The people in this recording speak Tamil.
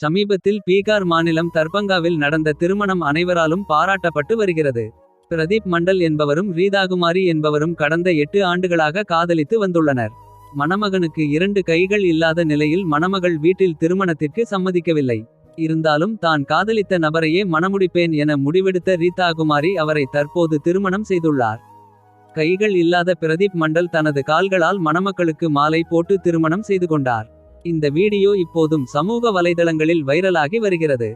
சமீபத்தில் பீகார் மாநிலம் தர்பங்காவில் நடந்த திருமணம் அனைவராலும் பாராட்டப்பட்டு வருகிறது. பிரதீப் மண்டல் என்பவரும் ரீதாகுமாரி என்பவரும் கடந்த எட்டு ஆண்டுகளாக காதலித்து வந்துள்ளனர். மணமகனுக்கு இரண்டு கைகள் இல்லாத நிலையில் மணமகள் வீட்டில் திருமணத்திற்கு சம்மதிக்கவில்லை. இருந்தாலும் தான் காதலித்த நபரையே மணமுடிப்பேன் என முடிவெடுத்த ரீதாகுமாரி அவரை தற்போது திருமணம் செய்துள்ளார். கைகள் இல்லாத பிரதீப் மண்டல் தனது கால்களால் மணமக்களுக்கு மாலை போட்டு திருமணம் செய்து கொண்டார். இந்த வீடியோ இப்போதும் சமூக வலைதளங்களில் வைரலாகி வருகிறது.